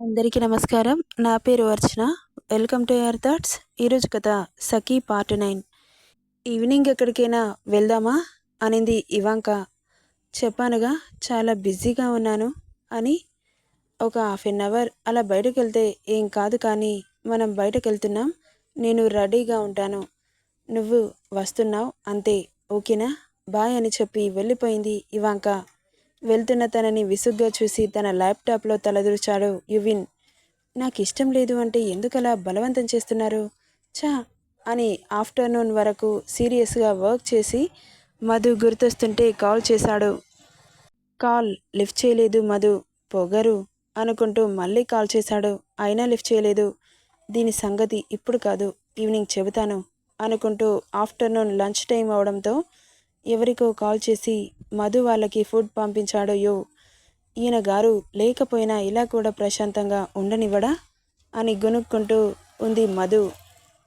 అందరికీ నమస్కారం. నా పేరు Archana. Welcome to your thoughts. ఈరోజు కథ సఖీ పార్ట్ నైన్. ఈవినింగ్ ఎక్కడికైనా వెళ్దామా? అనింది ఇవాంక. చెప్పానుగా చాలా బిజీగా ఉన్నాను అని. ఒక హాఫ్ ఎన్ అవర్ అలా బయటకు వెళ్తే ఏం కాదు కానీ మనం బయటకు వెళ్తున్నాం నేను రెడీగా ఉంటాను. నువ్వు వస్తున్నావు అంతే ఓకేనా? బాయ్ అని చెప్పి వెళ్ళిపోయింది ఇవాంక. వెళ్తున్న తనని విసుగ్గా చూసి తన ల్యాప్టాప్లో తలదూర్చాడు యువిన్. నాకు ఇష్టం లేదు అంటే ఎందుకలా బలవంతం చేస్తున్నారు? చా అని ఆఫ్టర్నూన్ వరకు సీరియస్గా వర్క్ చేసి మధు గుర్తొస్తుంటే కాల్ చేశాడు. కాల్ లిఫ్ట్ చేయలేదు మధు పొగరు అనుకుంటూ మళ్ళీ కాల్ చేశాడు. అయినా లిఫ్ట్ చేయలేదు. దీని సంగతి ఇప్పుడు కాదు. ఈవినింగ్ చెబుతాను అనుకుంటూ ఆఫ్టర్నూన్ లంచ్ టైం అవడంతో ఎవరికో కాల్ చేసి మధు వాళ్ళకి ఫుడ్ పంపించాడో యో ఈయన గారు లేకపోయినా ఇలా కూడా ప్రశాంతంగా ఉండనివ్వడా? అని గొనుక్కుంటూ ఉంది మధు.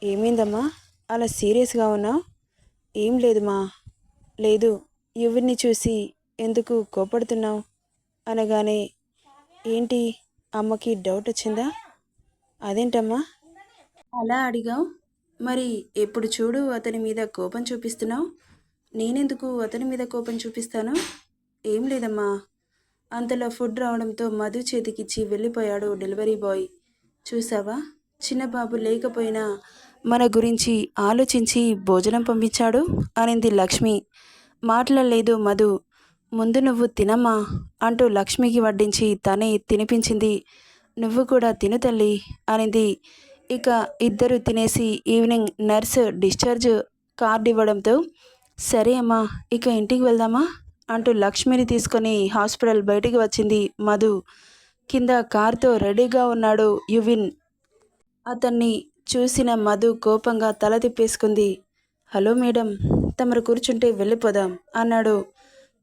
ఏమైందమ్మా? అలా సీరియస్గా ఉన్నావు? ఏం లేదుమా? లేదు ఎవరిని చూసి ఎందుకు కోపడుతున్నావు? అనగానే ఏంటి? అమ్మకి డౌట్ వచ్చిందా? అదేంటమ్మా? అలా అడిగావు? మరి ఎప్పుడు చూడు అతని మీద కోపం చూపిస్తున్నావు? నేనెందుకు అతని మీద కోపం చూపిస్తాను? ఏం లేదమ్మా. అంతలో ఫుడ్ రావడంతో మధు చేతికిచ్చి వెళ్ళిపోయాడు డెలివరీ బాయ్. చూసావా? చిన్న బాబు లేకపోయినా మన గురించి ఆలోచించి భోజనం పంపించాడు అనింది లక్ష్మి. మాట్లాడలేదు మధు. ముందు నువ్వు తినమ్మా అంటూ లక్ష్మికి వడ్డించి తనే తినిపించింది. నువ్వు కూడా తిను తల్లి అనింది. ఇక ఇద్దరు తినేసి ఈవినింగ్ నర్స్ డిశ్చార్జ్ కార్డు ఇవ్వడంతో సరే అమ్మా ఇక ఇంటికి వెళ్దామా? అంటూ లక్ష్మిని తీసుకొని హాస్పిటల్ బయటికి వచ్చింది మధు. కింద కార్తో రెడీగా ఉన్నాడు యువిన్. అతన్ని చూసిన మధు కోపంగా తల తిప్పేసుకుంది. హలో మేడం తమరు కూర్చుంటే వెళ్ళిపోదాం అన్నాడు.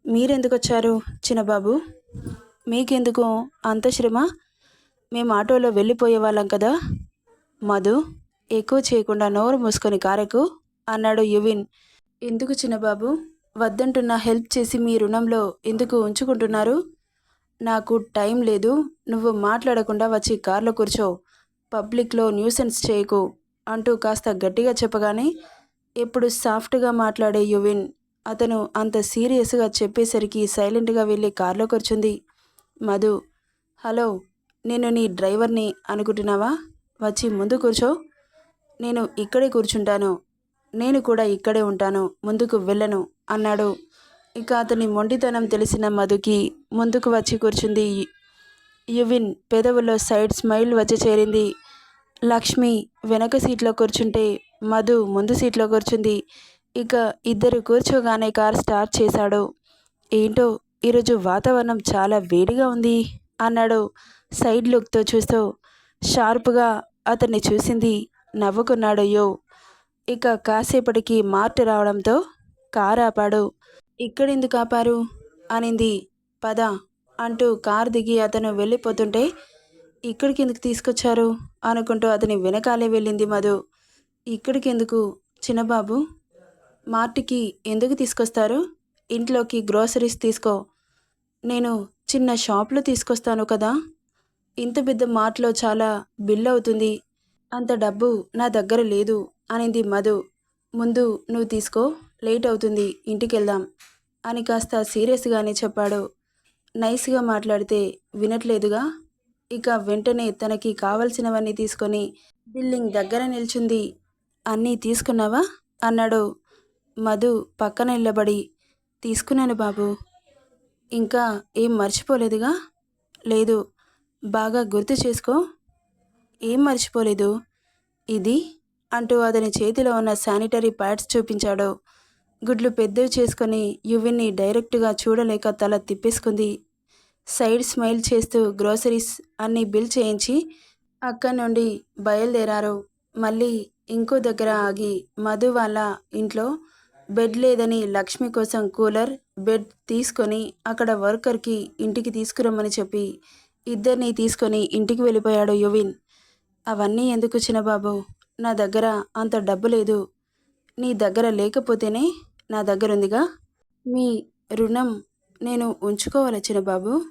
మీరెందుకు వచ్చారు చిన్నబాబు? మీకెందుకు? అంత శ్రమ? మేము ఆటోలో వెళ్ళిపోయే వాళ్ళం కదా? మధు ఎక్కువ చేయకుండా నోరు మూసుకొని కారెకు అన్నాడు యువిన్. ఎందుకు చిన్నబాబు? వద్దంటున్న హెల్ప్ చేసి మీ రుణంలో ఎందుకు ఉంచుకుంటున్నారు? నాకు టైం లేదు నువ్వు మాట్లాడకుండా వచ్చి కార్లో కూర్చో పబ్లిక్లో న్యూసెన్స్ చేయకు అంటూ కాస్త గట్టిగా చెప్పగానే ఎప్పుడు సాఫ్ట్గా మాట్లాడే యువిన్ అతను అంత సీరియస్గా చెప్పేసరికి సైలెంట్గా వెళ్ళి కార్లో కూర్చుంది. మధు హలో నేను నీ డ్రైవర్ని అనుకుంటున్నావా? వచ్చి ముందు కూర్చో నేను ఇక్కడే కూర్చుంటాను నేను కూడా ఇక్కడే ఉంటాను ముందుకు వెళ్ళను అన్నాడు. ఇక అతని మొండితనం తెలిసిన మధుకి ముందుకు వచ్చి కూర్చుంది. యువిన్ పెదవుల్లో సైడ్ స్మైల్ వచ్చి చేరింది. లక్ష్మి వెనక సీట్లో కూర్చుంటే మధు ముందు సీట్లో కూర్చుంది. ఇక ఇద్దరు కూర్చోగానే కార్ స్టార్ట్ చేశాడు. ఏంటో ఈరోజు వాతావరణం చాలా వేడిగా ఉంది అన్నాడు సైడ్ లుక్తో చూస్తూ. షార్ప్గా అతన్ని చూసింది నవ్వుకున్నాడు యో. ఇక కాసేపటికి మార్ట్ రావడంతో కారు ఆపాడు. ఇక్కడెందుకు ఆపారు? అనింది పద అంటూ కారు దిగి అతను వెళ్ళిపోతుంటే ఇక్కడికి ఎందుకు తీసుకొచ్చారు? అనుకుంటూ అతని వెనకాలే వెళ్ళింది మధు. ఇక్కడికి ఎందుకు చిన్నబాబు? మార్ట్కి ఎందుకు తీసుకొస్తారు? ఇంట్లోకి గ్రోసరీస్ తీసుకో. నేను చిన్న షాప్లో తీసుకొస్తాను కదా. ఇంత పెద్ద మార్ట్లో చాలా బిల్ అవుతుంది. అంత డబ్బు నా దగ్గర లేదు. అనింది మధు. ముందు నువ్వు తీసుకో లేట్ అవుతుంది ఇంటికెళ్దాం అని కాస్త సీరియస్గానే చెప్పాడు. నైస్గా మాట్లాడితే వినట్లేదుగా? ఇక వెంటనే తనకి కావలసినవన్నీ తీసుకొని బిల్లింగ్ దగ్గర నిల్చుంది. అన్నీ తీసుకున్నావా? అన్నాడు. మధు పక్కన నిలబడి తీసుకున్నాను బాబు. ఇంకా ఏం మర్చిపోలేదుగా? లేదు బాగా గుర్తు చేసుకో. ఏం మర్చిపోలేదు? ఇది అంటూ అతని చేతిలో ఉన్న శానిటరీ ప్యాడ్స్ చూపించాడు. గుడ్లు పెద్దవి చేసుకొని యువిన్ని డైరెక్ట్గా చూడలేక తల తిప్పేసుకుంది. సైడ్ స్మైల్ చేస్తూ గ్రోసరీస్ అన్ని బిల్ చేయించి అక్కడి నుండి బయలుదేరారు. మళ్ళీ ఇంకో దగ్గర ఆగి మధు వాళ్ళ ఇంట్లో బెడ్ లేదని లక్ష్మి కోసం కూలర్ బెడ్ తీసుకొని అక్కడ వర్కర్కి ఇంటికి తీసుకురమ్మని చెప్పి ఇద్దరిని తీసుకొని ఇంటికి వెళ్ళిపోయాడు యువిన్. అవన్నీ ఎందుకు చిన్నబాబు? నా దగ్గర అంత డబ్బు లేదు. నీ దగ్గర లేకపోతేనే నా దగ్గర ఉందిగా మీ రుణం నేను ఉంచుకోవాలి బాబు.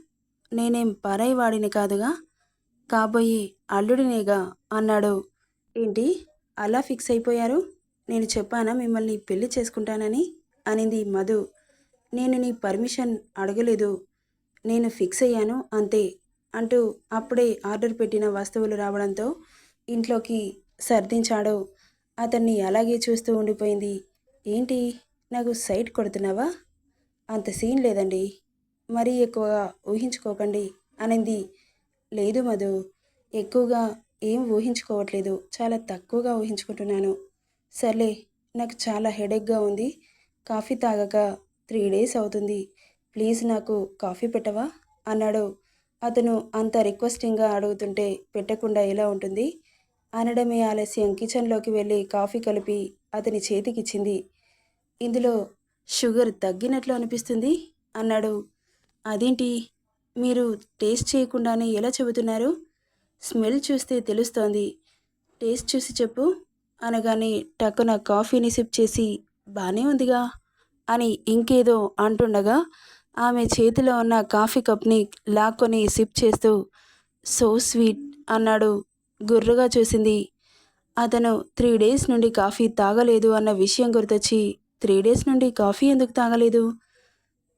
నేనేం పరాయి కాదుగా? కాబోయే అల్లుడినేగా అన్నాడు. ఏంటి? అలా ఫిక్స్ అయిపోయారు? నేను చెప్పానా మిమ్మల్ని పెళ్ళి చేసుకుంటానని? అనింది మధు. నేను నీ పర్మిషన్ అడగలేదు. నేను ఫిక్స్ అయ్యాను అంతే అంటూ అప్పుడే ఆర్డర్ పెట్టిన వస్తువులు రావడంతో ఇంట్లోకి సర్దించాడు. అతన్ని అలాగే చూస్తూ ఉండిపోయింది. ఏంటి నాకు సైట్ కొడుతున్నావా? అంత సీన్ లేదండి. మరీ ఎక్కువగా ఊహించుకోకండి అనింది. లేదు మధు ఎక్కువగా ఏం ఊహించుకోవట్లేదు. చాలా తక్కువగా ఊహించుకుంటున్నాను. సర్లే నాకు చాలా హెడేక్గా ఉంది. కాఫీ తాగక త్రీ డేస్ అవుతుంది. ప్లీజ్ నాకు కాఫీ పెట్టవా? అన్నాడు. అతను అంత రిక్వెస్టింగ్గా అడుగుతుంటే పెట్టకుండా ఎలా ఉంటుంది? అనడమే ఆలస్యం. కిచెన్లోకి వెళ్ళి కాఫీ కలిపి అతని చేతికిచ్చింది. ఇందులో షుగర్ తగ్గినట్లు అనిపిస్తుంది అన్నాడు. అదేంటి? మీరు టేస్ట్ చేయకుండానే ఎలా చెబుతున్నారు? స్మెల్ చూస్తే తెలుస్తోంది. టేస్ట్ చూసి చెప్పు అనగానే టక్కున కాఫీని సిప్ చేసి బాగానే ఉందిగా అని ఇంకేదో అంటుండగా ఆమె చేతిలో ఉన్న కాఫీ కప్ని లాక్కొని సిప్ చేస్తూ సో స్వీట్ అన్నాడు. గుర్రుగా చూసింది. అతను త్రీ డేస్ నుండి కాఫీ తాగలేదు అన్న విషయం గుర్తొచ్చి త్రీ డేస్ నుండి కాఫీ ఎందుకు తాగలేదు?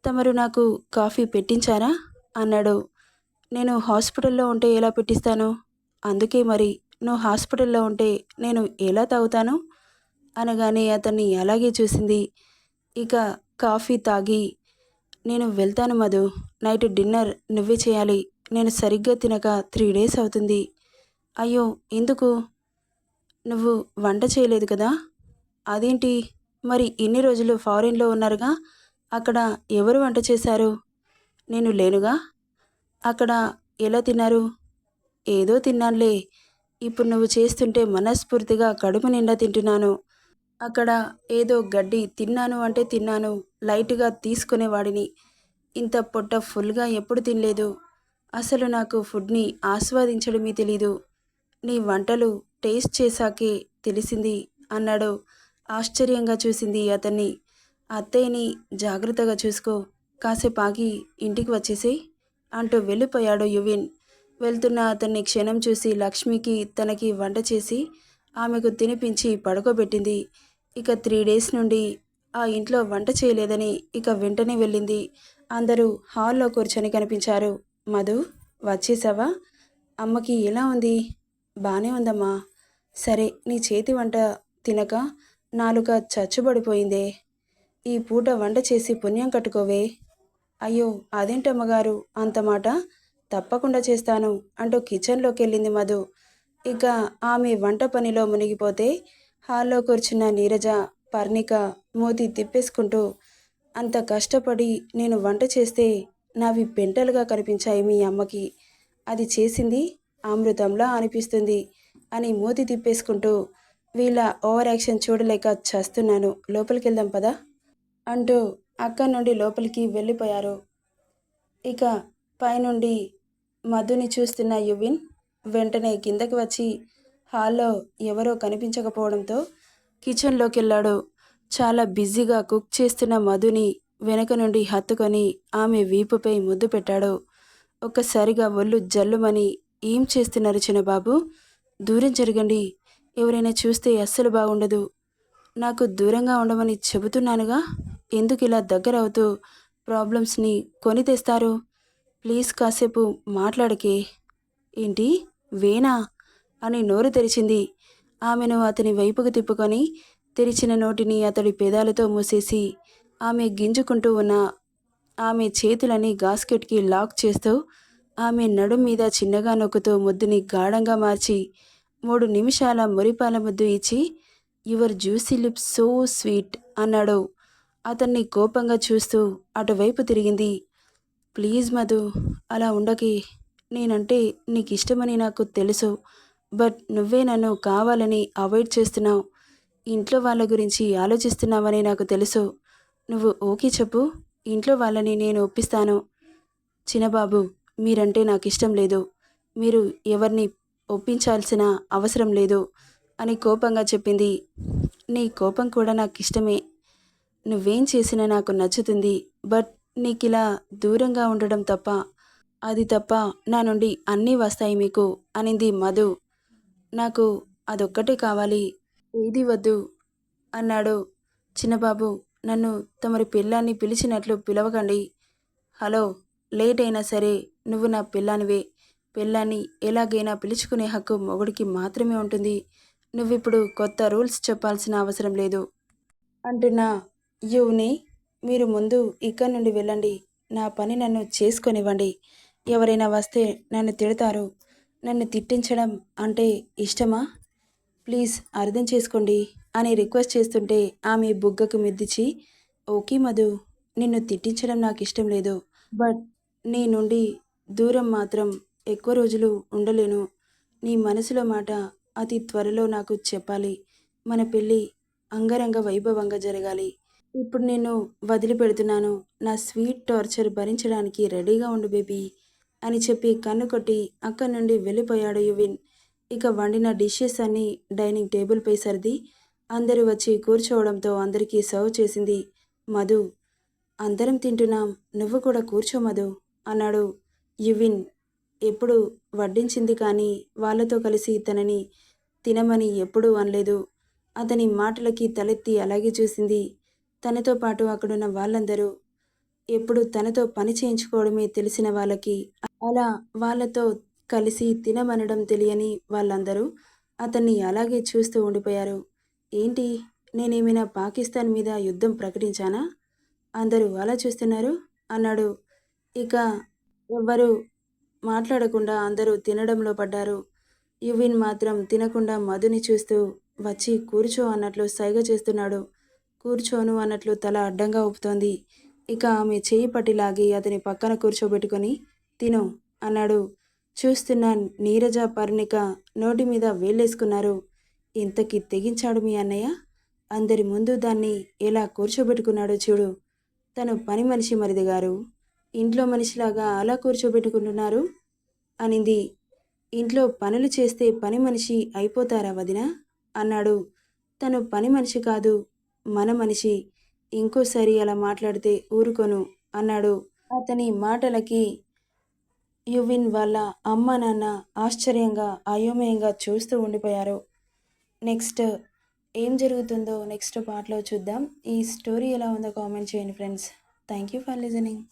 తమరు నాకు కాఫీ పెట్టించారా? అన్నాడు. నేను హాస్పిటల్లో ఉంటే ఎలా పెట్టిస్తాను? అందుకే మరి నువ్వు హాస్పిటల్లో ఉంటే నేను ఎలా తాగుతాను? అనగానే అతన్ని అలాగే చూసింది. ఇక కాఫీ తాగి నేను వెళ్తాను మధు. నైట్ డిన్నర్ నువ్వే చేయాలి. నేను సరిగ్గా తినక త్రీ డేస్ అవుతుంది. అయ్యో ఎందుకు? నువ్వు వంట చేయలేదు కదా? అదేంటి? మరి ఇన్ని రోజులు ఫారిన్లో ఉన్నారుగా? అక్కడ ఎవరు వంట చేశారు? నేను లేనుగా? అక్కడ ఎలా తిన్నారు? ఏదో తిన్నానులే. ఇప్పుడు నువ్వు చేస్తుంటే మనస్ఫూర్తిగా కడుపు నిండా తింటున్నాను. అక్కడ ఏదో గడ్డి తిన్నాను అంటే తిన్నాను లైట్గా తీసుకునేవాడిని ఇంత పొట్ట ఫుల్గా ఎప్పుడు తినలేదు. అసలు నాకు ఫుడ్ని ఆస్వాదించడమే తెలీదు. నీ వంటలు టేస్ట్ చేశాకే తెలిసింది అన్నాడు. ఆశ్చర్యంగా చూసింది అతన్ని. అత్తయ్యని జాగ్రత్తగా చూసుకో కాసేపు ఆగి ఇంటికి వచ్చేసి అంటూ వెళ్ళిపోయాడు యువిన్. వెళ్తున్న అతన్ని క్షణం చూసి లక్ష్మికి తనకి వంట చేసి ఆమెకు తినిపించి పడుకోబెట్టింది. ఇక త్రీ డేస్ నుండి ఆ ఇంట్లో వంట చేయలేదని ఇక వెంటనే వెళ్ళింది. అందరూ హాల్లో కూర్చొని కనిపించారు. మధు వచ్చేసావా? అమ్మకి ఎలా ఉంది? బానే ఉందమ్మా. సరే నీ చేతి వంట తినక నాలుక చచ్చుబడిపోయిందే. ఈ పూట వంట చేసి పుణ్యం కట్టుకోవే. అయ్యో అదేంటమ్మగారు? అంత మాట? తప్పకుండా చేస్తాను అంటూ కిచెన్లోకి వెళ్ళింది మధు. ఇక ఆమె వంట పనిలో మునిగిపోతే హాల్లో కూర్చున్న నీరజ పర్ణిక మోతి తిప్పేసుకుంటూ అంత కష్టపడి నేను వంట చేస్తే నావి పెంటలుగా కనిపించాయి మీ అమ్మకి. అది చేసింది అమృతంలా అనిపిస్తుంది అని మూతి తిప్పేసుకుంటూ వీళ్ళ ఓవర్ యాక్షన్ చూడలేక చస్తున్నాను. లోపలికి వెళ్దాం పదా? అంటూ అక్కడి నుండి లోపలికి వెళ్ళిపోయారు. ఇక పైనుండి మధుని చూస్తున్న యువిన్ వెంటనే కిందకి వచ్చి హాల్లో ఎవరో కనిపించకపోవడంతో కిచెన్లోకి వెళ్ళాడు చాలా బిజీగా కుక్ చేస్తున్న మధుని వెనక నుండి హత్తుకొని ఆమె వీపుపై ముద్దు పెట్టాడు. ఒక్కసారిగా ఒళ్ళు జల్లుమని ఏం చేస్తున్నారు చిన్నబాబు? దూరం జరగండి. ఎవరైనా చూస్తే అస్సలు బాగుండదు. నాకు దూరంగా ఉండమని చెబుతున్నానుగా? ఎందుకు ఇలా దగ్గర అవుతూ ప్రాబ్లమ్స్ని కొని తెస్తారు ప్లీజ్ కాసేపు మాట్లాడకే. ఏంటి? వేనా అని నోరు తెరిచింది. ఆమెను అతని వైపుకు తిప్పుకొని తెరిచిన నోటిని అతడి పెదాలతో మూసేసి ఆమె గింజుకుంటూ ఉన్న ఆమె చేతులని గాస్కెట్కి లాక్ చేస్తూ ఆమె నడుం మీద చిన్నగా నొక్కుతూ ముద్దుని గాఢంగా మార్చి మూడు నిమిషాల మురిపాల ముద్దు ఇచ్చి your juicy lip so sweet అన్నాడు. అతన్ని కోపంగా చూస్తూ అటువైపు తిరిగింది. ప్లీజ్ మధు అలా ఉండకి. నేనంటే నీకు ఇష్టమని నాకు తెలుసు. బట్ నువ్వే నన్ను కావాలని అవాయిడ్ చేస్తున్నావు. ఇంట్లో వాళ్ళ గురించి ఆలోచిస్తున్నావని నాకు తెలుసు. నువ్వు ఓకే చెప్పు. ఇంట్లో వాళ్ళని నేను ఒప్పిస్తాను. చిన్నబాబు మీరంటే నాకు ఇష్టం లేదు. మీరు ఎవరిని ఒప్పించాల్సిన అవసరం లేదు అని కోపంగా చెప్పింది. నీ కోపం కూడా నాకు ఇష్టమే నువ్వేం చేసినా నాకు నచ్చుతుంది. బట్ నీకు ఇలా దూరంగా ఉండడం తప్ప అది తప్ప నా నుండి అన్నీ వస్తాయి మీకు అనింది మధు. నాకు అదొక్కటే కావాలి. ఏది వద్దు అన్నాడు. చిన్నబాబు నన్ను తమరి పిల్లాన్ని పిలిచినట్లు పిలవకండి. హలో లేట్ అయినా సరే నువ్వు నా పిల్లానివే. పిల్లాన్ని ఎలాగైనా పిలుచుకునే హక్కు మొగుడికి మాత్రమే ఉంటుంది. నువ్విప్పుడు కొత్త రూల్స్ చెప్పాల్సిన అవసరం లేదు. అంటున్నా యువని మీరు ముందు ఇక్కడి నుండి వెళ్ళండి. నా పని నన్ను చేసుకొనివ్వండి. ఎవరైనా వస్తే నన్ను తిడతారు. నన్ను తిట్టించడం అంటే ఇష్టమా? ప్లీజ్ అర్థం చేసుకోండి అని రిక్వెస్ట్ చేస్తుంటే ఆమె బుగ్గకు మిద్దిచి ఓకే మధు నిన్ను తిట్టించడం నాకు ఇష్టం లేదు. బట్ నీ నుండి దూరం మాత్రం ఎక్కువ రోజులు ఉండలేను. నీ మనసులో మాట అతి త్వరలో నాకు చెప్పాలి. మన పెళ్ళి అంగరంగ వైభవంగా జరగాలి. ఇప్పుడు నేను వదిలిపెడుతున్నాను. నా స్వీట్ టార్చర్ భరించడానికి రెడీగా ఉండు బేబీ అని చెప్పి కన్ను కొట్టి అక్కడి నుండి వెళ్ళిపోయాడు యువిన్. ఇక వండిన డిషెస్ అన్నీ డైనింగ్ టేబుల్పై సర్ది అందరూ వచ్చి కూర్చోవడంతో అందరికీ సర్వ్ చేసింది మధు. అందరం తింటున్నాం. నువ్వు కూడా కూర్చో మధు. అన్నాడు. యువిన్ ఎప్పుడు వడ్డించింది కానీ వాళ్ళతో కలిసి తనని తినమని ఎప్పుడూ అనలేదు. అతని మాటలకి తలెత్తి అలాగే చూసింది. తనతో పాటు అక్కడున్న వాళ్ళందరూ ఎప్పుడు తనతో పని చేయించుకోవడమే తెలిసిన వాళ్ళకి అలా వాళ్ళతో కలిసి తినమనడం తెలియని వాళ్ళందరూ అతన్ని అలాగే చూస్తూ ఉండిపోయారు. ఏంటి నేనేమైనా పాకిస్తాన్ మీద యుద్ధం ప్రకటించానా? అందరూ అలా చూస్తున్నారు? అన్నాడు. ఇక ఎవ్వరూ మాట్లాడకుండా అందరూ తినడంలో పడ్డారు. యువిన్ మాత్రం తినకుండా మధుని చూస్తూ వచ్చి కూర్చో అన్నట్లు సైగ చేస్తున్నాడు. కూర్చోను అన్నట్లు తల అడ్డంగా ఊపుతోంది. ఇక ఆమె చేయి పట్టి లాగి అతని పక్కన కూర్చోబెట్టుకొని తిను అన్నాడు. చూస్తున్న నీరజ పర్ణిక నోటి మీద వేలేసుకున్నారు ఇంతకి తెగించాడు మీ అన్నయ్య? అందరి ముందు దాన్ని ఎలా కూర్చోబెట్టుకున్నాడో చూడు. తను పని మనిషి మరిది గారు. ఇంట్లో మనిషిలాగా అలా కూర్చోబెట్టుకుంటున్నారు? అనింది. ఇంట్లో పనులు చేస్తే పని మనిషి అయిపోతారా వదిన? అన్నాడు. తను పని మనిషి కాదు మన మనిషి. ఇంకోసారి అలా మాట్లాడితే ఊరుకోను అన్నాడు. అతని మాటలకి యువిన్ వాళ్ళ అమ్మ నాన్న ఆశ్చర్యంగా అయోమయంగా చూస్తూ ఉండిపోయారు. నెక్స్ట్ ఏం జరుగుతుందో నెక్స్ట్ పార్ట్లో చూద్దాం. ఈ స్టోరీ ఎలా ఉందో కామెంట్ చేయండి friends. Thank you for listening.